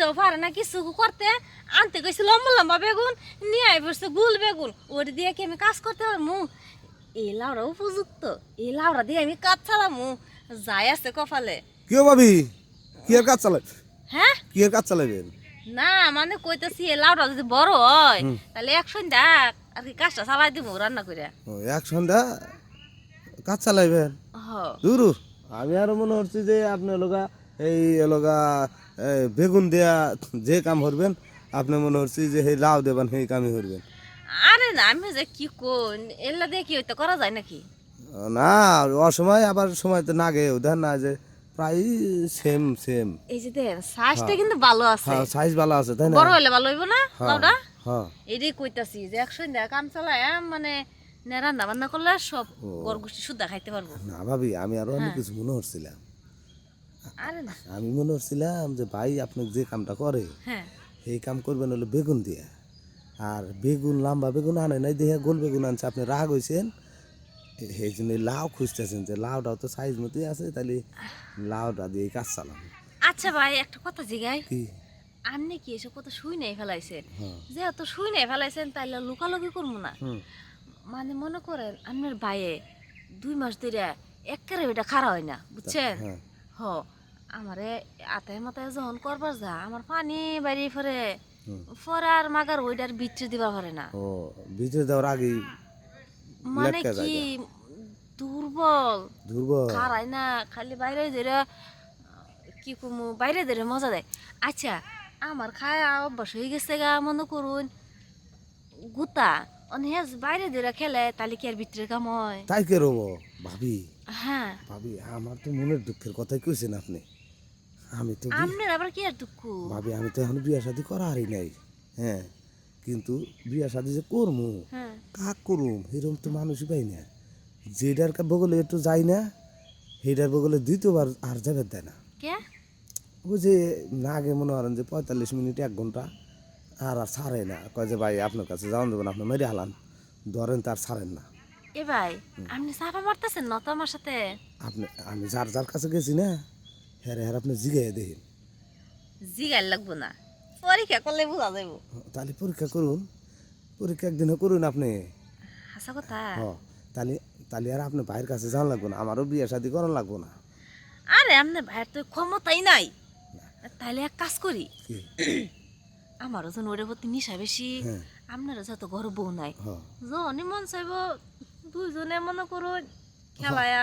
নিজেও পারে না কিছু করতে? আনতে গেছি লম্বা লম্বা বেগুন নিয়ে আই বসছে গুল বেগুন। ওটা দিয়ে কি আমি কাজ করতে পারব? এই লাউড়া উপযুক্ত এই লাউড়া দিয়ে আমি কাজ চালামু যাই আছে কপালে। কি ভাবি? কি এর কাজ চালাই হ্যাঁ? কি এর কাজ চালাবেন না মানে কইতেছি এই লাউড়া যদি বড় হয় তাহলে এক সন্ধ্যা আর কি কাজটা চালাই দিব রান্না করে এক সন্ধ্যা কাজ চালাইবেন? দূর। আমি আরও মনে হচ্ছে যে আপনি লোকা এই লোকা বেগুন দেয়া যে কাম করবেন আপনি মনে হচ্ছে যে সেই লাউ দেবেন সেই কামই করবেন। আরে না আমি যে কি কোন এলা দিয়ে কি হইতে করা যায় নাকি? না অসময় আবার সময় তো না গেও দেন না যে প্রায় সেম সেম এই যে দেন শ্বাসটা কিন্তু ভালো আছে। হ্যাঁ সাইজ ভালো আছে তাই না? বড় হইলে ভালো হইব না লাউডা? হ্যাঁ। এটাই কইতাছি যে এক সন্ধ্যা কাম চালায় মানে নে রান্না বান্না করলে সব গরগুষ্টি শুদ্ধা খাইতে পারব। না ভাবি আমি আরও অনেক কিছু মনে হচ্ছিলাম আমি মনে করছিলাম যে ভাই আপনি যে কামটা করে হ্যাঁ। এই কাম করবেন হলো বেগুন দিয়া। আর বেগুন লম্বা বেগুন আনে নাই দেখে গোল বেগুন আনছে। আপনি রাগ হয়েছেন এই জন্য লাউ খুঁজতেছেন যে লাউটাও তো সাইজ মতোই আছে তাহলে লাউটা দিয়ে কাজ চালাম আচ্ছা ভাই একটা কথা জিগাই। কি? আপনি কি এসব কথা শুই নাই ফেলাইছেন? হ্যাঁ। যেহেতু শুই নাই ফেলাইছেন তাইলে লুকালুকি করব না। মানে মনে করেন আপনার ভাইয়ে দুই মাস ধরে একেবারে এটা খারা হয় না বুঝছেন? হ্যাঁ। হ আমারে আতায় মাথায় যখন করবার যা আমার পানি বাড়ি ফরে। ফরে আর মাগার ওইটার বিচ্ছু দিবা পারে না। ও ভিতরে দেওয়ার আগেই মানে কি দুর্বল। দুর্বল। খারাই না খালি বাইরে ধরে কি কমু বাইরে ধরে মজা দেয়। আচ্ছা আমার খায় অভ্যাস হয়ে গেছে গা মনে করুন। গুতা অনেক বাইরে ধরে খেলে তাহলে কি আর ভিতরে কাম হয়? তাই কে রব ভাবি। হ্যাঁ। ভাবি আমার তো মনের দুঃখের কথাই কইছেন আপনি। আমি তো আপনার আবার কি আর দুঃখ? ভাবি আমি তো এখন বিয়া শাদি করারই নাই হ্যাঁ। কিন্তু বিয়া শাদি যে করমু হ্যাঁ। কাক করুম এরকম তো মানুষই পাই না। যেটার বগলে একটু যাই না সেইটার বগলে দ্বিতীয়বার আর যাবে দেয় না। কে? ওই যে না আগে মনে করেন যে পঁয়তাল্লিশ মিনিট এক ঘণ্টা আর আর ছাড়ে না। কয় যে ভাই আপনার কাছে যাওয়ান দেবেন আপনি মেরে হালান। ধরেন তার ছাড়েন না। এ ভাই আপনি চাপা মারতেছেন না তো আমার সাথে? আপনি আমি যার যার কাছে গেছি না হ্যাঁ হ্যাঁ আপনি জিগাই দেখেন জিগাইল লাগবো না। পরীক্ষা করলে বোঝা যাব তাহলে পরীক্ষা করুন। পরীক্ষা একদিনও করুন আপনি। হাসা কথা। তাহলে তাহলে আর আপনি ভাইয়ের কাছে যাওয়া লাগবো না আমারও বিয়ে শাদি করা লাগবো না। আরে আপনার ভাইয়ের তো ক্ষমতাই নাই। তাহলে এক কাজ করি। আমারও যেন ওর প্রতি নিশা বেশি হ্যাঁ। আপনারও যত ঘর বউ নাই যখনই মন চাইব দুইজনে মনে করো খেলায়া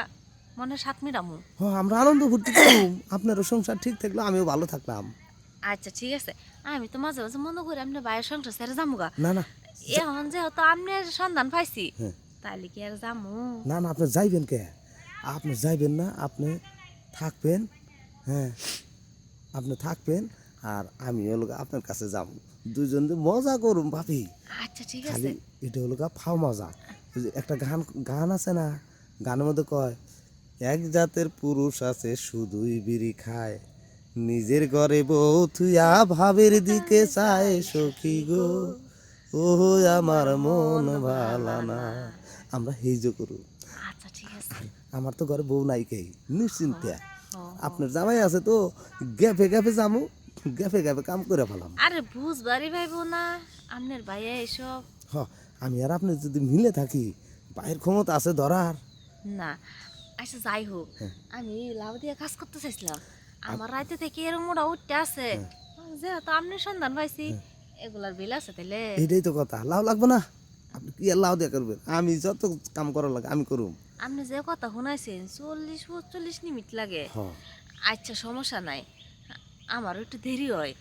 মনে সাত মিটামু হ আমরা আনন্দ ফুর্তি করুম। আপনারও সংসার ঠিক থাকলে আমিও ভালো থাকলাম। আচ্ছা ঠিক আছে। আমি তো মাঝে মাঝে মনে করি আপনার ভাইয়ের সংসার ছেড়ে যামুগা। না না। এখন যেহেতু আপনার সন্ধান পাইছি হ্যাঁ। তাহলে কি আর যামু? না না আপনি যাইবেন কে? আপনি যাইবেন না আপনি থাকবেন হ্যাঁ। আপনি থাকবেন আর আমি হলো গা আপনার কাছে যাব দুজন মজা করুম ভাবি। আচ্ছা ঠিক আছে। এটা হলো গা ফাও মজা। একটা গান গান আছে না? গানের মধ্যে কয় এক জাতের পুরুষ আছে শুধুই বিড়ি খায়। নিজের ঘরে বউ থুয়া ভাবের দিকে চায় সখী গো। ও আমার মন ভালা না। আমরা হেজ করু। আচ্ছা আমার তো ঘরে বউ নাই কেই নিশ্চিন্তে। আপনার জামাই আছে তো গ্যাপে গ্যাপে যামু গ্যাপে গ্যাপে কাম করে ফেলাম। আরে বুঝবারই ভাইব না আপনার ভাইয়া এসব। হ আমি আর আপনি যদি মিলে থাকি বাইরের ক্ষমতা আছে ধরার। না আচ্ছা যাই হোক আমি লাভ দিয়ে কাজ করতে চাইছিলাম। আমার রাইতে থেকে এরকম মোটা উঠতে আছে। যেহেতু আপনি সন্ধান পাইছি এগুলার বিল আছে তাহলে এইটাই তো কথা লাভ লাগবে না। আপনি কি আর লাভ দিয়ে করবেন? আমি যত কাম করার লাগে আমি করুম। আপনি যে কথা শুনাইছেন চল্লিশ চল্লিশ মিনিট লাগে। আচ্ছা সমস্যা নাই। আমারও একটু দেরি হয়।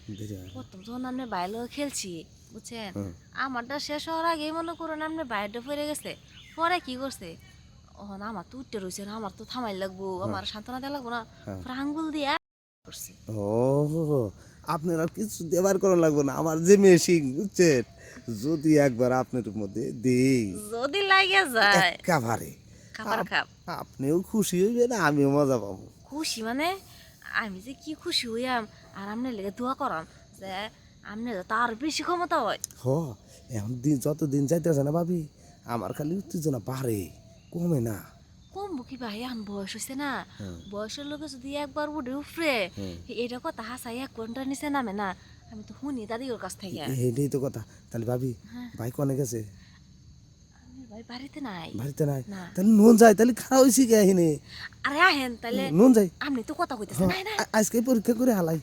প্রথম যখন আপনি বাইরে খেলছি বুঝছেন? আমারটা শেষ হওয়ার আগেই মনে করুন আপনি বাইরটা ফিরে গেছে। পরে কি করছে? আমার তো উঠতে রয়েছে না, আমার তো থামাই লাগবো আমার সান্ত্বনা দেওয়া লাগবো না। হ্যাঁ। পরে আঙ্গুল দিয়া করছে। ও আপনার আর কিছু দেবার করা লাগবে না আমার যে মেশিন বুঝছেন? যদি একবার আপনার মধ্যে দেই। যদি লাগে যায়। খাপ আপনিও খুশি হইবেন আমিও মজা পাবো। খুশি মানে? আমি যে কি খুশি হইয়াম আর আপনি লেগে দোয়া করাম যে আপনি তার বেশি ক্ষমতা হয়। হ এখন দিন যত দিন যাইতেছে না ভাবি আমার খালি উত্তেজনা বাড়ে কমে না। কম বুকি ভাই এখন বয়স হয়েছে না। হ্যাঁ। বয়সের লোকে যদি একবার উঠে উফরে হুম। এটা কথা হাসাই এক ঘণ্টার নিচে নামে না। আমি তো শুনি দাদি ওর কাছ থেকে। এইটাই তো কথা। তাহলে ভাবি হ্যাঁ। ভাই কনে গেছে? আমি ভাই বাড়িতে নাই। বাড়িতে নাই? না। তাহলে নুন যায় তাহলে খারাপ হয়েছে কে আরে আহেন তাহলে নুন যাই আপনি তো কথা কইতেছেন হ্যাঁ, না আজকে পরীক্ষা করে হালাই।